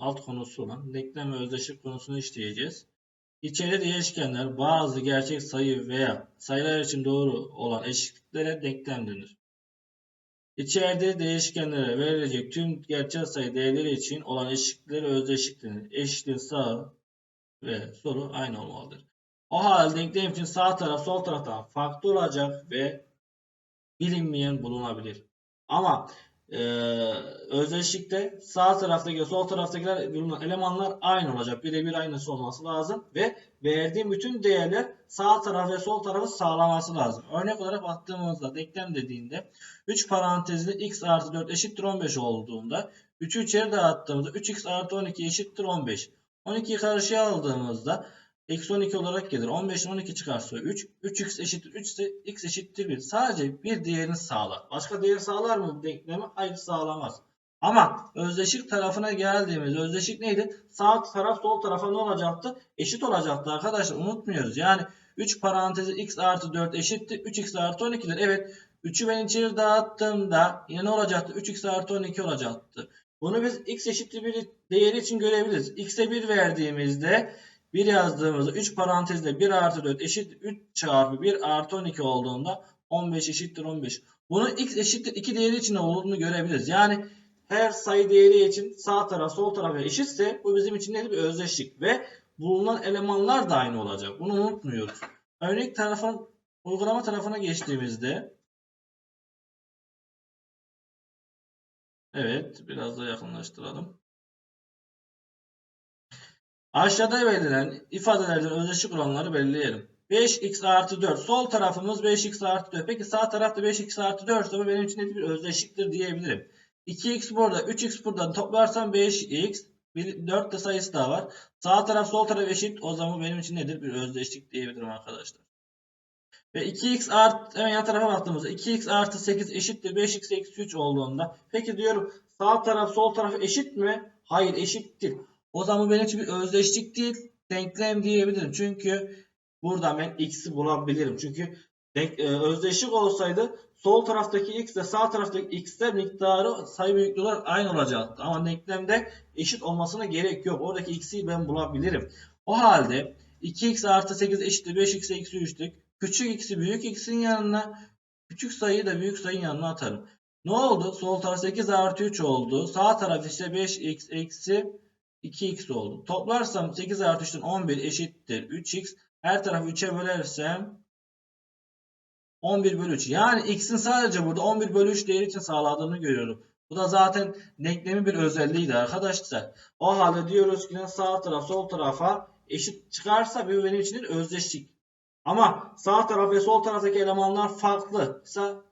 alt konusu olan denklem ve özdeşlik konusunu işleyeceğiz. İçeri değişkenler bazı gerçek sayı veya sayılar için doğru olan eşitliklere denklem denir. İçeride değişkenlere verilecek tüm gerçek sayı değerleri için olan eşitlikleri özdeşlik denir. Eşitliğin sağ ve solu aynı olmalıdır. O halde denklem için sağ taraf sol taraftan farklı olacak ve bilinmeyen bulunabilir. Ama e, özdeşlikte sağ taraftaki sol taraftakiler elemanlar aynı olacak. Birebir aynısı olması lazım ve verdiğim bütün değerler sağ taraf ve sol tarafı sağlaması lazım. Örnek olarak baktığımızda denklem dediğinde 3 parantezli x artı 4 eşittir 15 olduğunda 3'ü içeri dağıttığımızda 3x artı 12 eşittir 15. 12'yi karşıya aldığımızda Eksi 12 olarak gelir. 15'ten 12 çıkarsa 3. 3x eşittir 3 ise x eşittir 1. Sadece bir değerini sağlar. Başka değer sağlar mı bu denklemi? Hayır sağlamaz. Ama özdeşik tarafına geldiğimiz özdeşik neydi? Sağ taraf sol tarafa ne olacaktı? Eşit olacaktı arkadaşlar. Unutmuyoruz. Yani 3 parantezi x artı 4 eşittir. 3x artı 12'dir. Evet. 3'ü ben içeri dağıttığımda yine ne olacaktı? 3x artı 12 olacaktı. Bunu biz x eşittir bir değeri için görebiliriz. x'e 1 verdiğimizde 1 yazdığımızda 3 parantezde 1 artı 4 eşittir 3 çarpı 1 artı 12 olduğunda 15 eşittir 15. Bunu x eşittir 2 değeri için olduğunu görebiliriz. Yani her sayı değeri için sağ taraf sol tarafa eşitse bu bizim için? Bir özdeşlik ve bulunan elemanlar da aynı olacak. Bunu unutmuyoruz. Örnek tarafın uygulama tarafına geçtiğimizde Evet biraz da yakınlaştıralım. Aşağıda verilen ifadelerden özdeşik olanları belirleyelim. 5x artı 4. Sol tarafımız 5x artı 4. Peki sağ tarafta 5x artı 4 ise bu benim için bir özdeşiktir diyebilirim. 2x burada 3x buradan toplarsam 5x 4 de sayısı daha var. Sağ taraf sol taraf eşit. O zaman benim için nedir? Bir özdeşlik diyebilirim arkadaşlar. Ve 2x artı hemen yan tarafa baktığımızda 2x artı 8 eşittir 5x eksi 3 olduğunda. Peki diyorum sağ taraf sol taraf eşit mi? Hayır eşittir. O zaman benim için bir özdeşlik değil denklem diyebilirim. Çünkü buradan ben x'i bulabilirim. Çünkü denk, e, özdeşlik olsaydı sol taraftaki x ile sağ taraftaki x'ler miktarı sayı büyüklüğü olarak aynı olacaktı. Ama denklemde eşit olmasına gerek yok. Oradaki x'i ben bulabilirim. O halde 2x artı 8 eşittir 5x eksi 3'tük. Küçük x'i büyük x'in yanına küçük sayıyı da büyük sayının yanına atarım. Ne oldu? Sol taraf 8 artı 3 oldu. Sağ taraf işte 5x eksi 2x oldu. Toplarsam 8 artı 3'ten 11 eşittir 3x. Her tarafı 3'e bölersem 11 bölü 3. Yani x'in sadece burada 11 bölü 3 değeri için sağladığını görüyorum. Bu da zaten denklemin bir özelliğiydi arkadaşlar. O halde diyoruz ki sağ taraf sol tarafa eşit çıkarsa bir benim için özdeşlik. Ama sağ taraf ve sol taraftaki elemanlar farklıysa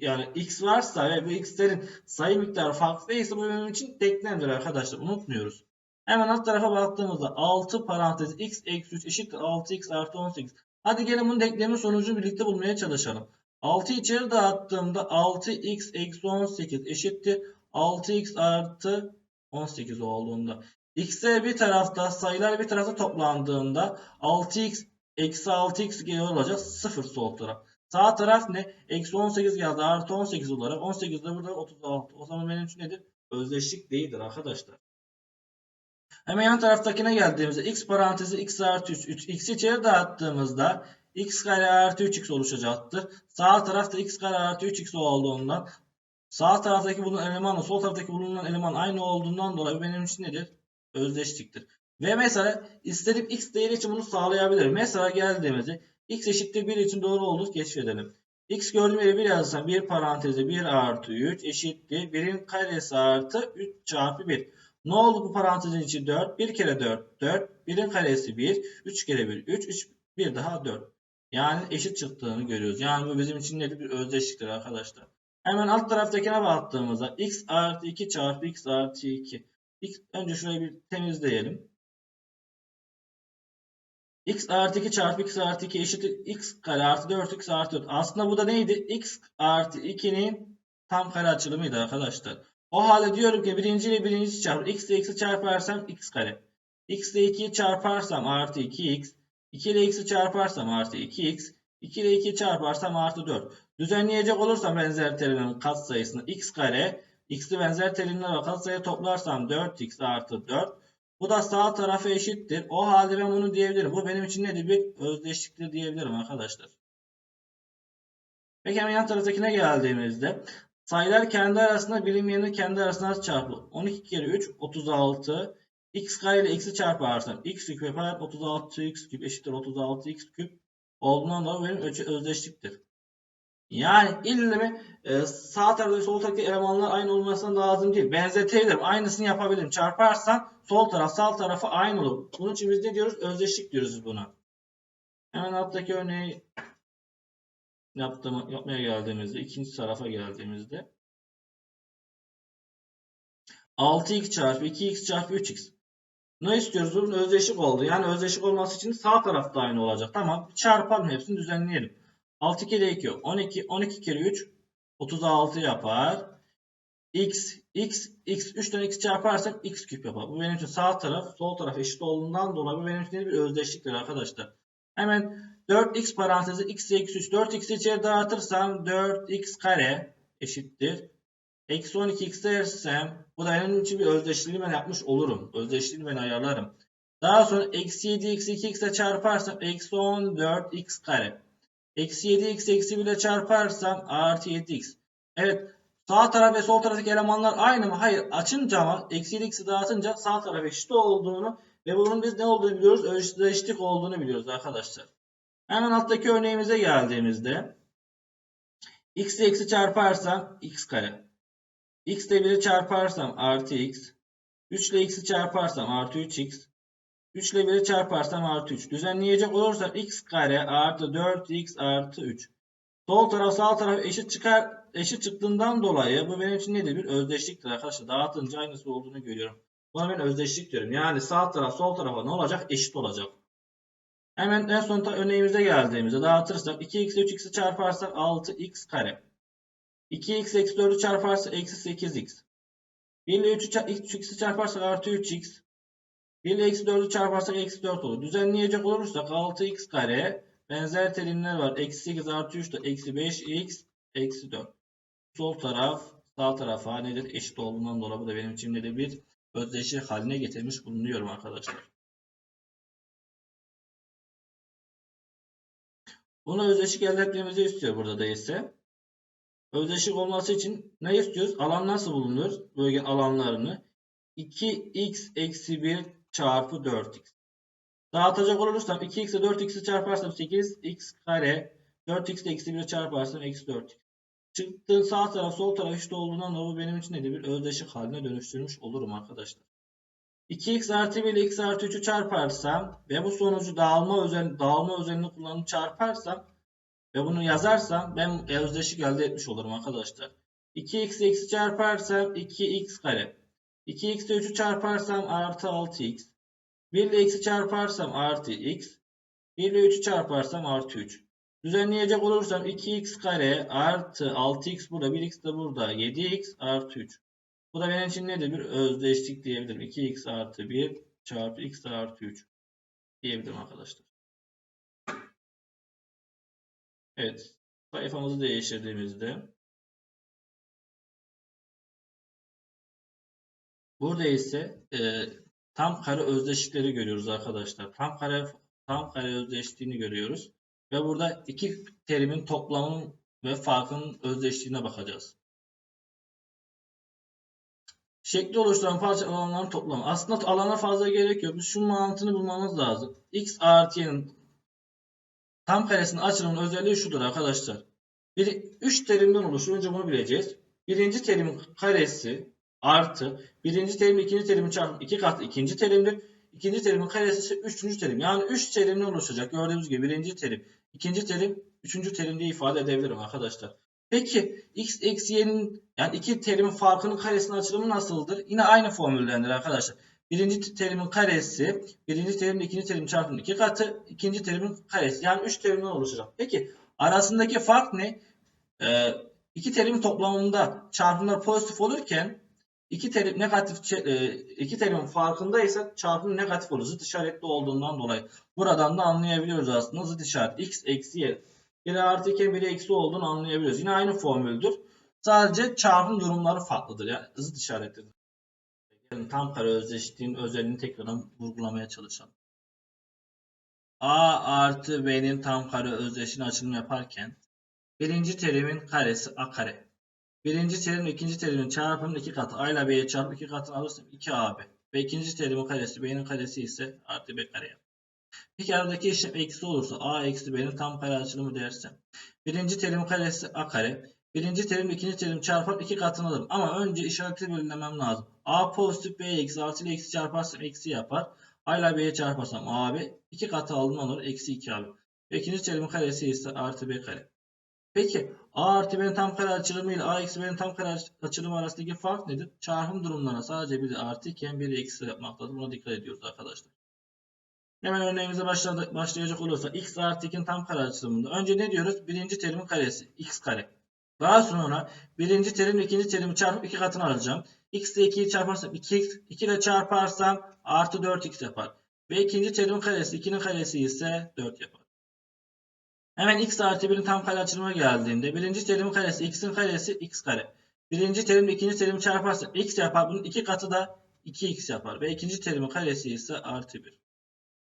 yani x varsa ve bu x'lerin sayı miktarı farklıysa bu benim için denklemdir arkadaşlar. Unutmuyoruz. Hemen alt tarafa baktığımızda 6 parantez x eksi 3 eşittir 6x artı 18. Hadi gelin bunun denklemin sonucunu birlikte bulmaya çalışalım. 6 içeri dağıttığımda 6x eksi 18 eşittir 6x artı 18 olduğunda. x'e bir tarafta sayılar bir tarafta toplandığında 6x eksi 6x geliyor olacak 0 sol taraf. Sağ taraf ne? Eksi 18 geldi. Artı 18 olarak. 18 de burada 36. O zaman benim için nedir? Özdeşlik değildir arkadaşlar. Hemen yan taraftakine geldiğimizde x parantezi x artı 3. 3 x'i içeri dağıttığımızda x kare artı 3x oluşacaktır. Sağ tarafta x kare artı 3x olduğundan sağ taraftaki bulunan elemanla sol taraftaki bulunan eleman aynı olduğundan dolayı benim için nedir? Özdeşliktir. Ve mesela istediğim x değeri için bunu sağlayabilirim. Mesela geldiğimizde x eşittir 1 için doğru olduğunu keşfedelim. x gördüğüm yere 1 yazırsam 1 parantezi 1 artı 3 eşittir 1'in karesi artı 3 çarpı 1. Ne oldu bu parantezin içi 4? 1 kere 4 4. 1'in karesi 1. 3 kere 1 3. 3 1 daha 4. Yani eşit çıktığını görüyoruz. Yani bu bizim için nedir? Bir özdeşliktir arkadaşlar. Hemen alt taraftakine baktığımızda x artı 2 çarpı x artı 2. X, önce şurayı bir temizleyelim x artı 2 çarpı x artı 2 eşittir x kare artı 4x artı 4. Aslında bu da neydi? x artı 2'nin tam kare açılımıydı arkadaşlar. O halde diyorum ki birinci ile birincisi çarpı x ile x'i çarparsam x kare. x ile 2'yi çarparsam artı 2x. 2 ile x'i çarparsam artı 2x. 2 ile 2'yi çarparsam artı 4. Düzenleyecek olursam benzer terimin kat sayısını x kare X'li benzer terimler var. Katsayı toplarsam 4x artı 4. Bu da sağ tarafa eşittir. O halde ben bunu diyebilirim. Bu benim için nedir? Bir özdeşliktir diyebilirim arkadaşlar. Peki hemen yan taraftakine geldiğimizde sayılar kendi arasında bilinmeyeni kendi arasında çarpılır? 12 kere 3 36 x kare ile x'i çarparsam x küp yapar 36 x küp eşittir 36 x küp olduğundan dolayı benim ölçü özdeşliktir. Yani ille mi e, sağ tarafta ve sol taraftaki elemanlar aynı olmasına lazım değil. Benzetebilirim. Aynısını yapabilirim. Çarparsan sol taraf sağ tarafı aynı olur. Bunun için biz ne diyoruz? Özdeşlik diyoruz buna. Hemen alttaki örneği yaptığım, yapmaya geldiğimizde, ikinci tarafa geldiğimizde 6x çarpı 2x çarpı 3x. Ne istiyoruz? Bunun özdeşlik oldu. Yani özdeşlik olması için sağ tarafta aynı olacak. Tamam. Çarpalım hepsini düzenleyelim. 6 kere 2 12. 12 kere 3 36 yapar. x x x 3 tane x çarparsak x küp yapar. Bu benim için sağ taraf sol taraf eşit olduğundan dolayı bu benim için bir özdeşliktir arkadaşlar. Hemen 4x parantezi x eksi 3 4x'i içeri dağıtırsam 4x kare eşittir. Eksi 12x dersem bu da benim için bir özdeşliğini ben yapmış olurum. Özdeşliğini ben ayarlarım. Daha sonra eksi 7x 2x ile çarparsam eksi 14x kare. Eksi 7x eksi 1 ile çarparsam artı 7x. Evet sağ taraf ve sol taraftaki elemanlar aynı mı? Hayır. Açınca ama eksi 7x'i dağıtınca sağ taraf eşit olduğunu ve bunun biz ne olduğunu biliyoruz? Özdeşlik olduğunu biliyoruz arkadaşlar. Hemen alttaki örneğimize geldiğimizde x ile x'i çarparsam x kare. x ile 1'i çarparsam artı x. 3 ile x'i çarparsam artı 3x. 3 ile 1'i çarparsam artı 3. Düzenleyecek olursam x kare artı 4x artı 3. Sol taraf sağ taraf eşit çıkar eşit çıktığından dolayı bu benim için nedir? Bir özdeşliktir arkadaşlar. Dağıtınca aynısı olduğunu görüyorum. Buna ben özdeşlik diyorum. Yani sağ taraf sol tarafa ne olacak? Eşit olacak. Hemen en son örneğimize geldiğimizde dağıtırsak 2x ile 3x'i çarparsak 6x kare. 2x eksi 4'ü çarparsak eksi 8x. 1 ile 3x'i çarparsak artı 3x. 1 ile eksi 4'ü çarparsak eksi 4 olur. Düzenleyecek olursak 6x kare benzer terimler var. Eksi 8 artı 3 de eksi 5x eksi 4. Sol taraf sağ tarafa nedir? Eşit olduğundan dolayı bu da benim için nedir? Bir özdeşik haline getirmiş bulunuyorum arkadaşlar. Buna özdeşik elde etmemizi istiyor burada da ise. Özdeşik olması için ne istiyoruz? Alan nasıl bulunur? Bölge alanlarını 2x eksi 1 çarpı 4x. Dağıtacak olursam 2x ile 4x'i çarparsam 8x kare 4x ile eksi 1 çarparsam eksi 4x. Çıktığın sağ taraf sol taraf eşit olduğundan dolayı benim için nedir? Bir özdeşik haline dönüştürmüş olurum arkadaşlar. 2x artı 1 ile x artı 3'ü çarparsam ve bu sonucu dağılma özel dağılma özelliğini kullanıp çarparsam ve bunu yazarsam ben özdeşik elde etmiş olurum arkadaşlar. 2x ile x'i çarparsam 2x kare. 2x ile 3'ü çarparsam artı 6x. 1 ile x'i çarparsam artı x. 1 ile 3'ü çarparsam artı 3. Düzenleyecek olursam 2x kare artı 6x burada 1x de burada 7x artı 3. Bu da benim için nedir? Bir özdeşlik diyebilirim. 2x artı 1 çarpı x artı 3 diyebilirim arkadaşlar. Evet. Sayfamızı değiştirdiğimizde burada ise e, tam kare özdeşlikleri görüyoruz arkadaşlar. Tam kare tam kare özdeşliğini görüyoruz. Ve burada iki terimin toplamının ve farkının özdeşliğine bakacağız. Şekli oluşturan parça alanların toplamı. Aslında alana fazla gerek yok. Biz şu mantığını bulmamız lazım. X artı y'nin tam karesinin açılımının özelliği şudur arkadaşlar. Bir, üç terimden oluşur. Önce bunu bileceğiz. Birinci terimin karesi artı birinci terim ikinci terimin çarpımı iki katı ikinci terimdir. İkinci terimin karesi ise üçüncü terim. Yani üç terimden oluşacak. Gördüğünüz gibi birinci terim, ikinci terim, üçüncü terim diye ifade edebilirim arkadaşlar. Peki x eksi y'nin yani iki terimin farkının karesinin açılımı nasıldır? Yine aynı formüldendir arkadaşlar. Birinci terimin karesi, birinci terimle ikinci terim çarpımının iki katı, ikinci terimin karesi. Yani üç terimden oluşacak. Peki arasındaki fark ne? Ee, iki terimin toplamında çarpımlar pozitif olurken iki terim negatif e, iki terimin farkındaysa çarpım negatif olur. Zıt işaretli olduğundan dolayı. Buradan da anlayabiliyoruz aslında zıt işaret. x eksi y. Biri artı iken biri eksi olduğunu anlayabiliyoruz. Yine aynı formüldür. Sadece çarpım durumları farklıdır. Yani zıt işaretlidir. Yani tam kare özdeşliğin özelliğini tekrardan vurgulamaya çalışalım. A artı B'nin tam kare özdeşliğini açılımı yaparken birinci terimin karesi A kare. Birinci terim ikinci terimin çarpımının iki katı. A ile B'ye çarpıp iki katını alırsam 2AB. Ve ikinci terimin karesi B'nin karesi ise artı B kare. Peki aradaki işlem eksi olursa A eksi B'nin tam kare açılımı dersem. Birinci terim karesi A kare. Birinci terim ikinci terim çarpar iki katını alırım. Ama önce işareti belirlemem lazım. A pozitif B eksi artı ile eksi çarparsam eksi yapar. A ile B'ye çarparsam AB iki katı aldım olur. Eksi 2 AB. Ve ikinci terimin karesi ise artı B kare. Peki A artı B'nin tam kare açılımı ile A eksi B'nin tam kare açılımı arasındaki fark nedir? Çarpım durumlarına sadece biri artı iken biri eksi yapmaktadır. Buna dikkat ediyoruz arkadaşlar. Hemen örneğimize başlayacak olursa x artı 2'nin tam kare açılımında. Önce ne diyoruz? Birinci terimin karesi x kare. Daha sonra birinci terim ikinci terimi çarpıp iki katını alacağım. x ile 2'yi çarparsam 2x, 2 ile çarparsam artı 4x yapar. Ve ikinci terimin karesi 2'nin karesi ise 4 yapar. Hemen x artı 1'in tam kare açılımına geldiğinde birinci terimin karesi x'in karesi x kare. Birinci terimle ikinci terimi çarparsam x yapar. Bunun iki katı da 2x yapar. Ve ikinci terimin karesi ise artı 1.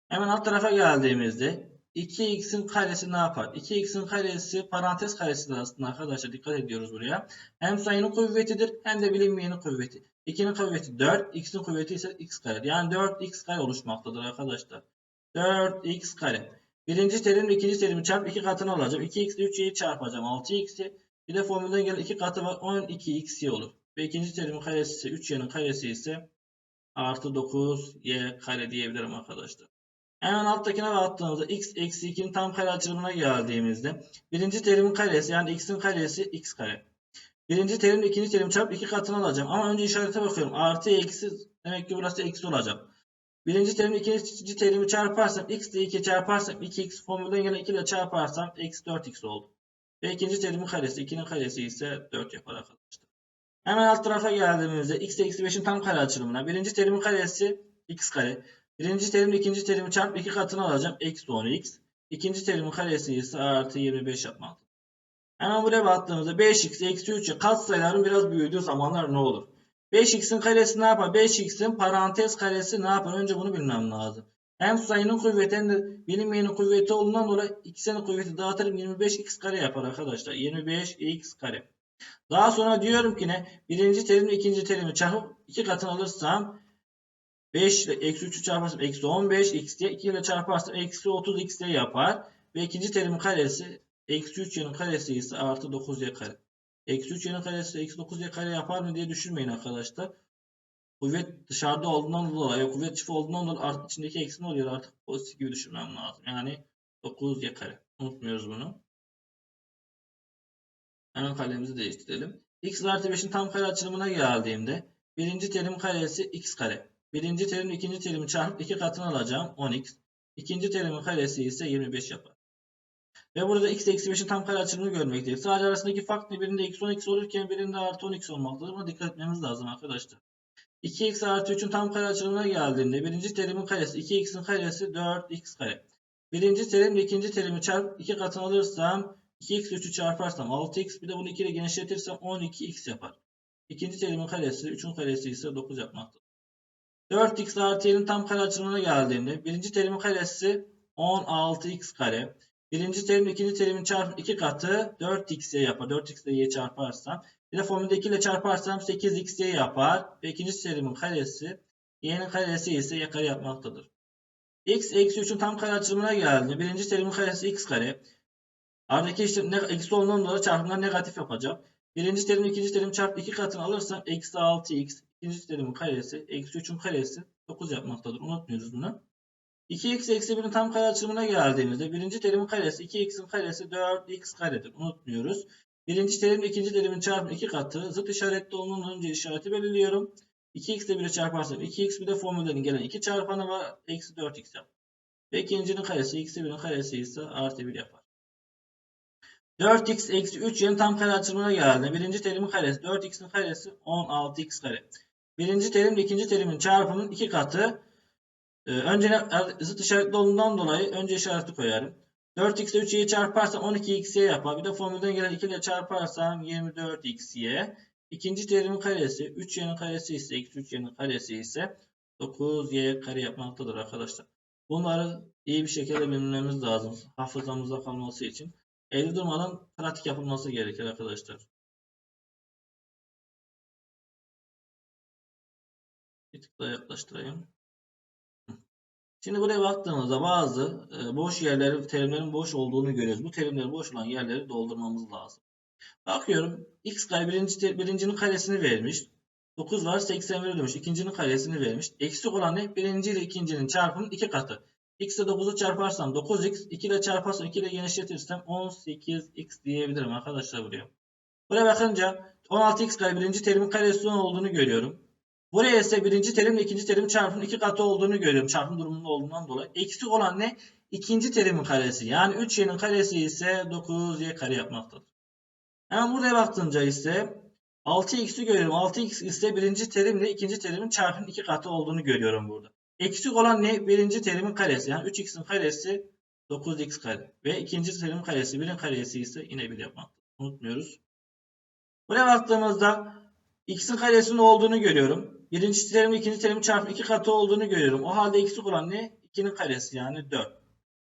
Hemen alt tarafa geldiğimizde 2x'in karesi ne yapar? 2x'in karesi parantez karesidir aslında arkadaşlar. Dikkat ediyoruz buraya. Hem sayının kuvvetidir hem de bilinmeyenin kuvveti. 2'nin kuvveti 4, x'in kuvveti ise x kare. Yani 4x kare oluşmaktadır arkadaşlar. 4x kare. Birinci terimle ikinci terimi çarp 2 katını alacağım. 2x ile 3y'yi çarpacağım. 6x'i. Bir de formülden gelen 2 katı var. 12xy olur. Ve ikinci terimin karesi ise 3y'nin karesi ise artı 9y kare diyebilirim arkadaşlar. Hemen alttakine baktığımızda x eksi 2'nin tam kare açılımına geldiğimizde birinci terimin karesi yani x'in karesi x kare. Birinci terimle ikinci terim çarp 2 katını alacağım. Ama önce işarete bakıyorum. Artı eksi demek ki burası eksi olacak. Birinci terimle ikinci terimi çarparsam x ile 2 çarparsam 2x formülden gelen 2 ile çarparsam eksi 4x oldu. Ve ikinci terimin karesi 2'nin karesi ise 4 yapar arkadaşlar. Hemen alt tarafa geldiğimizde x eksi 5'in tam kare açılımına birinci terimin karesi x kare. Birinci terimle ikinci terimi çarp 2 katını alacağım. Eksi 10x. İkinci terimin karesi ise artı 25 yapmaktadır. Hemen buraya baktığımızda 5x eksi 3'e katsayıların biraz büyüdüğü zamanlar ne olur? 5x'in karesi ne yapar? 5x'in parantez karesi ne yapar? Önce bunu bilmem lazım. Hem sayının kuvveti hem de bilinmeyenin kuvveti olduğundan dolayı ikisinin kuvveti dağıtırım 25x kare yapar arkadaşlar. 25x kare. Daha sonra diyorum ki ne? Birinci terimle ikinci terimi çarpıp iki katını alırsam 5 ile eksi 3'ü çarparsam eksi 15 x diye 2 ile çarparsam eksi 30 x diye yapar. Ve ikinci terimin karesi eksi 3 y'nin karesi ise artı 9 y kare. Eksi 3 y'nin karesi eksi 9 y kare yapar mı diye düşünmeyin arkadaşlar. Kuvvet dışarıda olduğundan dolayı kuvvet çift olduğundan dolayı artık içindeki eksi ne oluyor artık pozitif gibi düşünmem lazım. Yani 9 y kare. Unutmuyoruz bunu. Hemen kalemizi değiştirelim. x artı 5'in tam kare açılımına geldiğimde birinci terim karesi x kare. Birinci terim ikinci terimi çarpıp iki katını alacağım 10x. İkinci terimin karesi ise 25 yapar. Ve burada x eksi 5'in tam kare açılımını görmekteyiz. Sadece arasındaki fark ne? Birinde eksi 10x olurken birinde artı 10x olmaktadır. Buna dikkat etmemiz lazım arkadaşlar. 2x artı 3'ün tam kare açılımına geldiğinde birinci terimin karesi 2x'in karesi 4x kare. Birinci terimle ikinci terimi çarp 2 katını alırsam 2x 3'ü çarparsam 6x bir de bunu 2 ile genişletirsem 12x yapar. İkinci terimin karesi 3'ün karesi ise 9 yapmaktadır. 4x artı y'nin tam kare açılımına geldiğinde birinci terimin karesi 16x kare. Birinci terim ikinci terimin çarpı 2 katı 4xy yapar. 4x ile y çarparsam. Bir de formülde 2 ile çarparsam 8xy yapar. Ve ikinci terimin karesi y'nin karesi ise y kare yapmaktadır. x eksi 3'ün tam kare açılımına geldiğinde birinci terimin karesi x kare. Aradaki işlem ne, eksi olduğundan dolayı çarpımlar negatif yapacağım. Birinci terim ikinci terim çarpı 2 katını alırsam eksi 6x ikinci terimin karesi eksi 3'ün karesi 9 yapmaktadır. Unutmuyoruz bunu. 2x eksi 1'in tam kare açılımına geldiğimizde birinci terimin karesi 2x'in karesi 4x karedir. Unutmuyoruz. Birinci terimle ikinci terimin çarpımı 2 katı. Zıt işaretli olduğundan önce işareti belirliyorum. 2x ile 1'i çarparsam 2x bir de formüllerin gelen 2 çarpanı var. Eksi 4x yapar. Ve karesi eksi 1'in karesi ise artı 1 yapar. 4x eksi 3 y'nin tam kare açılımına geldi. Birinci terimin karesi 4x'in karesi 16x kare. Birinci terimle ikinci terimin çarpımının 2 katı. Ee, önce zıt işaretli olduğundan dolayı önce işareti koyarım. 4x ile 3y'yi çarparsam 12xy yapar. Bir de formülden gelen 2 ile çarparsam 24xy. İkinci terimin karesi 3y'nin karesi ise x 3y'nin karesi ise 9y kare yapmaktadır arkadaşlar. Bunları iyi bir şekilde bilmemiz lazım. Hafızamızda kalması için. Evde durmadan pratik yapılması gerekir arkadaşlar. Bir tık yaklaştırayım. Şimdi buraya baktığımızda bazı e, boş yerleri, terimlerin boş olduğunu görüyoruz. Bu terimlerin boş olan yerleri doldurmamız lazım. Bakıyorum x kare birinci, birincinin karesini vermiş. 9 var 81 demiş. İkincinin karesini vermiş. Eksik olan ne? Birinci ile ikincinin çarpımının iki katı. x ile 9'u çarparsam 9x. 2 ile çarparsam 2 ile genişletirsem 18x diyebilirim arkadaşlar buraya. Buraya bakınca 16x kare birinci terimin karesinin olduğunu görüyorum. Buraya ise birinci terimle ikinci terim çarpımın iki katı olduğunu görüyorum. Çarpım durumunda olduğundan dolayı. Eksik olan ne? İkinci terimin karesi. Yani 3y'nin karesi ise 9y kare yapmaktadır. Hemen buraya baktığımda ise 6x'i görüyorum. 6x ise birinci terimle ikinci terimin çarpımın iki katı olduğunu görüyorum burada. Eksik olan ne? Birinci terimin karesi. Yani 3x'in karesi 9x kare. Ve ikinci terimin karesi 1'in karesi ise yine 1 yapmaktadır. Unutmuyoruz. Buraya baktığımızda x'in karesinin olduğunu görüyorum. Birinci terim ikinci terim çarpı iki katı olduğunu görüyorum. O halde eksik olan ne? 2'nin karesi yani 4.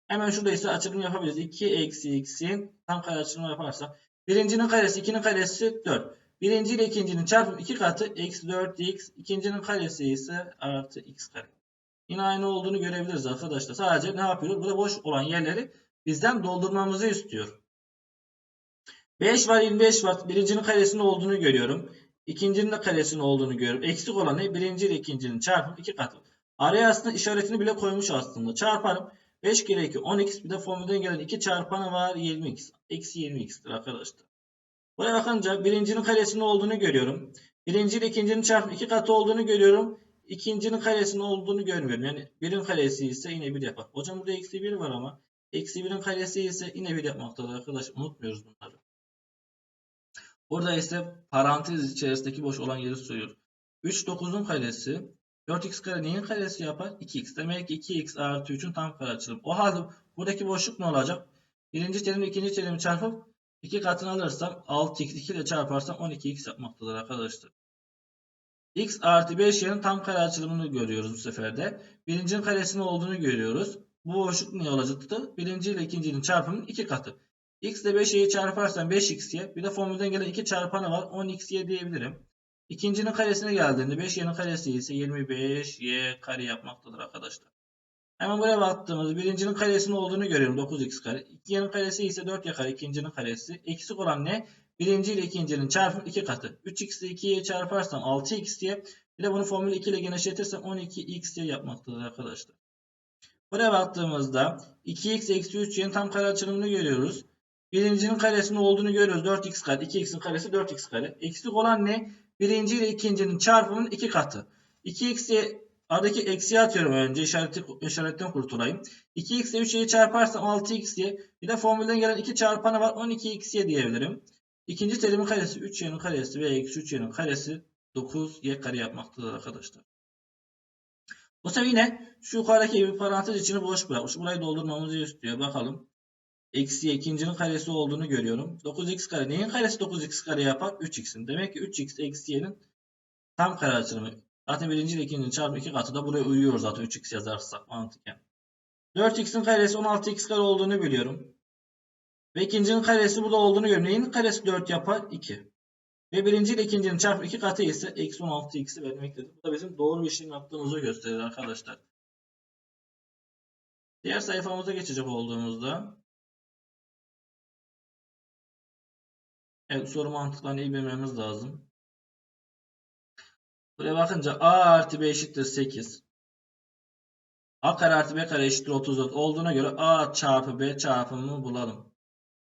Hemen şurada ise açılım yapabiliriz. 2 eksi x'in tam kare açılımı yaparsak. Birincinin karesi 2'nin karesi 4. Birinci ile ikincinin çarpımı 2 katı eksi 4x. İkincinin karesi ise artı x kare. Yine aynı olduğunu görebiliriz arkadaşlar. Sadece ne yapıyoruz? Burada boş olan yerleri bizden doldurmamızı istiyor. 5 var 25 var. Birincinin karesinin olduğunu görüyorum. İkincinin de karesinin olduğunu görüyorum. Eksik olan ne? Birinci ile ikincinin çarpımı 2 katı. Araya aslında işaretini bile koymuş aslında. Çarparım. 5 kere 2 10x bir de formülden gelen 2 çarpanı var 20x. Eksi 20x'tir arkadaşlar. Buraya bakınca birincinin karesinin olduğunu görüyorum. Birinci ile ikincinin çarpımı 2 katı olduğunu görüyorum. İkincinin karesinin olduğunu görmüyorum. Yani birin karesi ise yine 1 yapar. Hocam burada eksi 1 var ama. Eksi 1'in karesi ise yine 1 yapmaktadır arkadaşlar. Unutmuyoruz bunları. Burada ise parantez içerisindeki boş olan yeri soruyor. 3 9'un karesi 4x kare neyin karesi yapar? 2x. Demek ki 2x artı 3'ün tam kare açılımı. O halde buradaki boşluk ne olacak? Birinci terimle ikinci terimi çarpıp 2 katını alırsam 6x 2 ile çarparsam 12x yapmaktadır arkadaşlar. x artı 5 yerin tam kare açılımını görüyoruz bu sefer de. Birincinin karesinin olduğunu görüyoruz. Bu boşluk ne olacaktı? Birinci ile ikincinin çarpımının 2 katı. X ile 5y'yi çarparsam 5x'ye bir de formülden gelen 2 çarpanı var 10x'ye diyebilirim. İkincinin karesine geldiğinde 5y'nin karesi ise 25y kare yapmaktadır arkadaşlar. Hemen buraya baktığımızda birincinin karesinin olduğunu görüyorum 9x kare. İkincinin karesi ise 4y kare ikincinin karesi. Eksik olan ne? Birinci ile ikincinin çarpımı 2 katı. 3x ile 2'ye çarparsam 6x diye. Bir de bunu formül 2 ile genişletirsem 12x diye yapmaktadır arkadaşlar. Buraya baktığımızda 2x eksi 3y'nin tam kare açılımını görüyoruz. Birincinin karesinin olduğunu görüyoruz. 4x kare. 2x'in karesi 4x kare. Eksik olan ne? Birinci ile ikincinin çarpımının 2 katı. 2x'ye aradaki eksiği atıyorum önce işareti, işaretten kurtulayım. 2x ile 3y'yi çarparsam 6x diye. Bir de formülden gelen 2 çarpanı var 12x'ye diyebilirim. İkinci terimin karesi 3y'nin karesi ve eksi 3y'nin karesi 9y kare yapmaktadır arkadaşlar. Bu sefer yine şu yukarıdaki bir parantez içini boş bırakmış. Burayı doldurmamızı istiyor. Bakalım. Eksi ikincinin karesi olduğunu görüyorum. 9x kare. Neyin karesi 9x kare yapar? 3x'in. Demek ki 3x eksi y'nin tam kare açılımı. Zaten birinci ile ikincinin çarpımı iki katı da buraya uyuyor zaten 3x yazarsak mantıken. 4x'in karesi 16x kare olduğunu biliyorum. Ve ikincinin karesi burada olduğunu görüyorum. Neyin karesi 4 yapar? 2. Ve birinci ile ikincinin çarpımı iki katı ise eksi 16x'i vermektedir. Bu da bizim doğru bir işlem yaptığımızı gösterir arkadaşlar. Diğer sayfamıza geçecek olduğumuzda Evet soru mantıklarını iyi bilmemiz lazım. Buraya bakınca a artı b eşittir 8. a kare artı b kare eşittir 34 olduğuna göre a çarpı b çarpımını bulalım.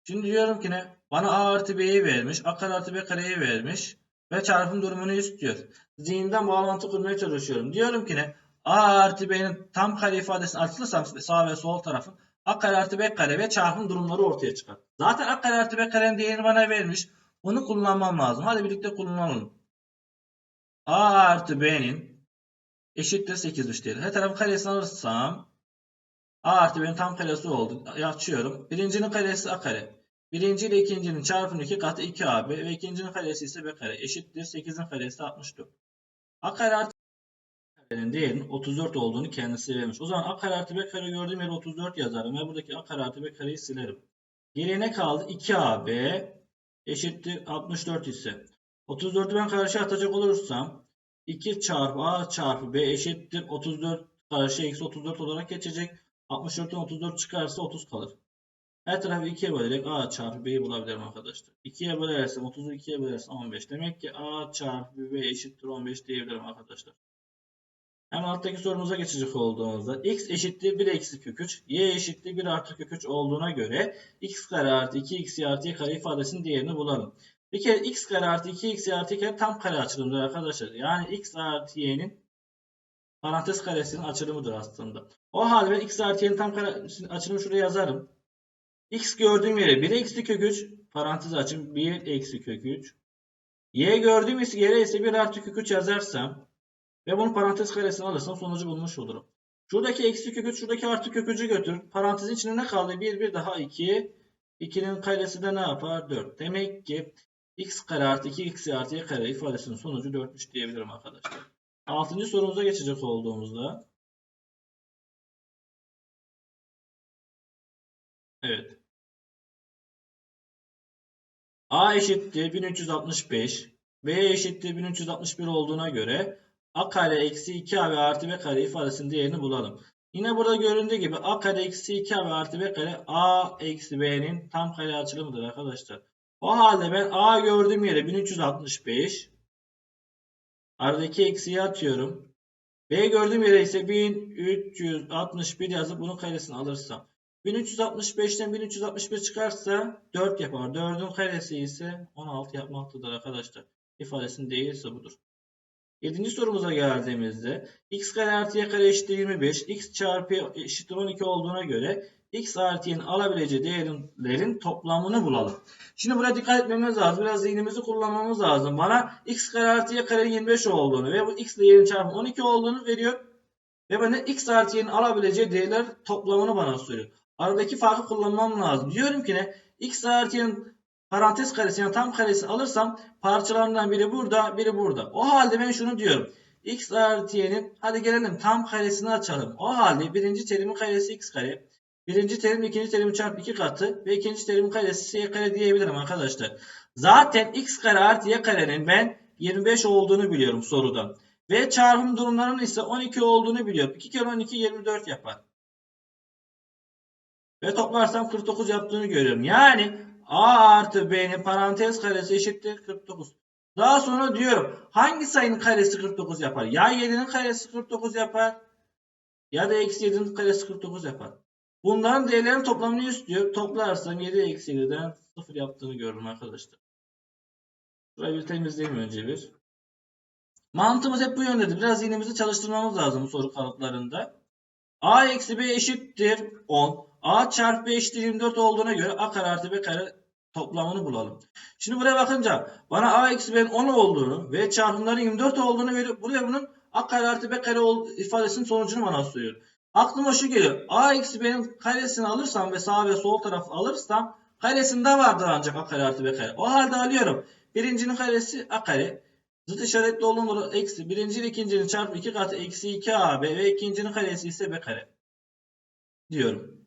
Şimdi diyorum ki ne? Bana a artı b'yi vermiş. a kare artı b kareyi vermiş. Ve çarpım durumunu istiyor. Zihinden bağlantı kurmaya çalışıyorum. Diyorum ki ne? a artı b'nin tam kare ifadesini açılırsam sağ ve sol tarafın a kare artı b kare ve çarpım durumları ortaya çıkar. Zaten a kare artı b karenin değerini bana vermiş. Onu kullanmam lazım. Hadi birlikte kullanalım. a artı b'nin eşittir 8'miş değeri. Her tarafı karesini alırsam A artı B'nin tam karesi oldu. Açıyorum. Birincinin karesi A kare. Birinci ile ikincinin çarpımı 2 katı 2AB ve ikincinin karesi ise B kare. Eşittir 8'in karesi 64. A kare artı karenin değerinin 34 olduğunu kendisi vermiş. O zaman A kare artı B kare gördüğüm yere 34 yazarım ve buradaki A kare artı B kareyi silerim. Geriye ne kaldı? 2AB eşittir 64 ise. 34'ü ben karşıya atacak olursam 2 çarpı A çarpı B eşittir 34 karşıya eksi 34 olarak geçecek. 64'ten 34 çıkarsa 30 kalır. Her tarafı 2'ye bölerek A çarpı B'yi bulabilirim arkadaşlar. 2'ye bölersem 30'u 2'ye bölersem 15. Demek ki A çarpı B eşittir 15 diyebilirim arkadaşlar. Hemen alttaki sorumuza geçecek olduğumuzda x eşittir 1 eksi kök 3, y eşittir 1 artı kök 3 olduğuna göre x kare artı 2x artı y kare ifadesinin değerini bulalım. Bir kere x kare artı 2x artı y kare tam kare açılımıdır arkadaşlar. Yani x artı y'nin parantez karesinin açılımıdır aslında. O halde x artı y'nin tam kare açılımı şuraya yazarım. x gördüğüm yere 1 eksi kök 3 parantez açın 1 eksi kök 3. y gördüğüm yere ise 1 artı kök 3 yazarsam ve bunu parantez karesine alırsam sonucu bulmuş olurum. Şuradaki eksi kök 3 şuradaki artı kök 3'ü götür. Parantezin içinde ne kaldı? 1 1 daha 2. 2'nin karesi de ne yapar? 4. Demek ki x kare artı 2 x artı y kare ifadesinin sonucu 4'müş diyebilirim arkadaşlar. Altıncı sorumuza geçecek olduğumuzda Evet. A eşittir 1365. B eşittir 1361 olduğuna göre A kare eksi 2AB artı B kare ifadesinin değerini bulalım. Yine burada göründüğü gibi A kare eksi 2AB artı B kare A eksi B'nin tam kare açılımıdır arkadaşlar. O halde ben A gördüğüm yere 1365 aradaki eksiği atıyorum. B gördüğüm yere ise 1361 yazıp bunun karesini alırsam. 1365'ten 1361 çıkarsa 4 yapar. 4'ün karesi ise 16 yapmaktadır arkadaşlar. İfadesinin değilse budur. 7. sorumuza geldiğimizde x kare artı y kare eşittir 25. x çarpı eşittir 12 olduğuna göre x artı y'nin alabileceği değerlerin toplamını bulalım. Şimdi buraya dikkat etmemiz lazım. Biraz zihnimizi kullanmamız lazım. Bana x kare artı y kare 25 olduğunu ve bu x ile y'nin çarpımı 12 olduğunu veriyor. Ve bana x artı y'nin alabileceği değerler toplamını bana soruyor. Aradaki farkı kullanmam lazım. Diyorum ki ne? x artı y'nin parantez karesi yani tam karesi alırsam parçalarından biri burada biri burada. O halde ben şunu diyorum. x artı y'nin hadi gelelim tam karesini açalım. O halde birinci terimin karesi x kare. Birinci terim ikinci terim çarpı iki katı ve ikinci terimin karesi y kare diyebilirim arkadaşlar. Zaten x kare artı y karenin ben 25 olduğunu biliyorum sorudan. Ve çarpım durumlarının ise 12 olduğunu biliyorum. 2 kere 12 24 yapar. Ve toplarsam 49 yaptığını görüyorum. Yani A artı B'nin parantez karesi eşittir 49. Daha sonra diyorum hangi sayının karesi 49 yapar? Ya 7'nin karesi 49 yapar ya da eksi 7'nin karesi 49 yapar. Bunların değerlerin toplamını istiyor. Toplarsam 7 eksi 7'den 0 yaptığını görürüm arkadaşlar. Burayı bir temizleyeyim önce bir. Mantığımız hep bu yöndedir. Biraz zihnimizi çalıştırmamız lazım soru kalıplarında. A eksi B eşittir 10. A çarpı B eşittir 24 olduğuna göre A kare artı B kare toplamını bulalım. Şimdi buraya bakınca bana A eksi B'nin 10 olduğunu ve çarpımların 24 olduğunu veriyor. Buraya bunun A kare artı B kare ifadesinin sonucunu bana soruyor. Aklıma şu geliyor. A eksi B'nin karesini alırsam ve sağ ve sol tarafı alırsam karesinde vardır ancak A kare artı B kare. O halde alıyorum. Birincinin karesi A kare. Zıt işaretli olduğunda eksi. Birinci ile ikincinin çarpı 2 katı eksi 2AB ve ikincinin karesi ise B kare. Diyorum.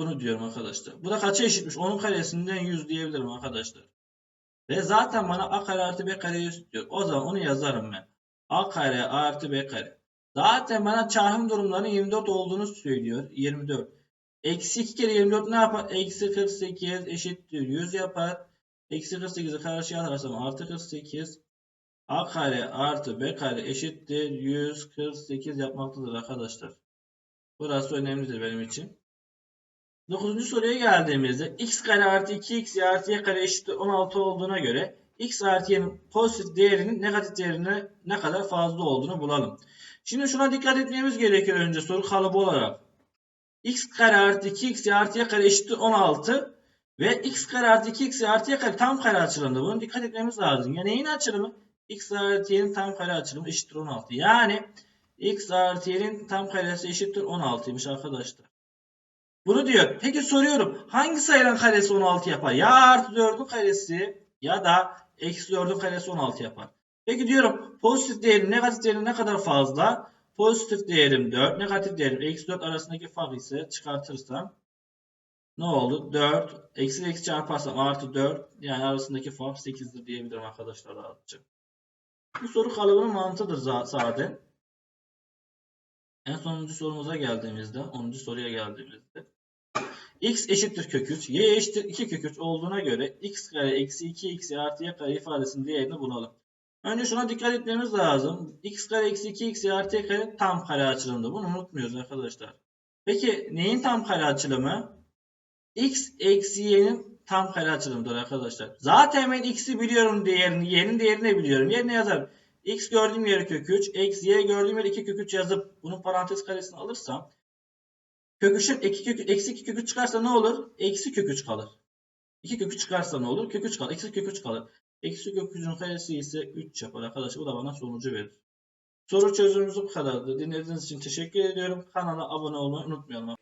Bunu diyorum arkadaşlar. Bu da kaça eşitmiş? Onun karesinden 100 diyebilirim arkadaşlar. Ve zaten bana a kare artı b kare istiyor. O zaman onu yazarım ben. a kare artı b kare. Zaten bana çarpım durumlarının 24 olduğunu söylüyor. 24. Eksi 2 kere 24 ne yapar? Eksi 48 eşittir 100 yapar. Eksi 48'i karşıya atarsam artı 48. a kare artı b kare eşittir 148 yapmaktadır arkadaşlar. Burası önemlidir benim için. 9. soruya geldiğimizde x kare artı 2x artı y kare eşittir 16 olduğuna göre x artı y'nin pozitif değerinin negatif değerine ne kadar fazla olduğunu bulalım. Şimdi şuna dikkat etmemiz gerekiyor önce soru kalıbı olarak. x kare artı 2x artı y kare eşittir 16 ve x kare artı 2x artı y kare tam kare açılımda. Bunu dikkat etmemiz lazım. Yani neyin açılımı? x artı y'nin tam kare açılımı eşittir 16. Yani x artı y'nin tam karesi eşittir 16'ymış arkadaşlar. Bunu diyor. Peki soruyorum. Hangi sayının karesi 16 yapar? Ya artı 4'ün karesi ya da eksi 4'ün karesi 16 yapar. Peki diyorum pozitif değerim negatif değerim ne kadar fazla? Pozitif değerim 4, negatif değerim eksi 4 arasındaki fark ise çıkartırsam ne oldu? 4, eksi eksi çarparsam artı 4 yani arasındaki fark 8'dir diyebilirim arkadaşlar rahatça. Bu soru kalıbının mantığıdır za- zaten. En sonuncu sorumuza geldiğimizde, 10. soruya geldiğimizde x eşittir kök 3, y eşittir 2 kök 3 olduğuna göre x kare eksi 2x artı y kare ifadesinin değerini bulalım. Önce şuna dikkat etmemiz lazım. x kare eksi 2x artı y kare tam kare açılımda. Bunu unutmuyoruz arkadaşlar. Peki neyin tam kare açılımı? x eksi y'nin tam kare açılımıdır arkadaşlar. Zaten ben x'i biliyorum değerini, y'nin değerini biliyorum. Yerine yazarım. X gördüğüm yere kök 3, eksi y gördüğüm yere 2 kök 3 yazıp bunun parantez karesini alırsam kök 3'ün eksi kök, eksi 2 kök 3 çıkarsa ne olur? Eksi kök 3 kalır. 2 kök 3 çıkarsa ne olur? Kök 3 kalır. Eksi kök 3 kalır. Eksi kök 3'ün karesi ise 3 yapar arkadaşlar. Bu da bana sonucu verir. Soru çözümümüz bu kadardı. Dinlediğiniz için teşekkür ediyorum. Kanala abone olmayı unutmayalım.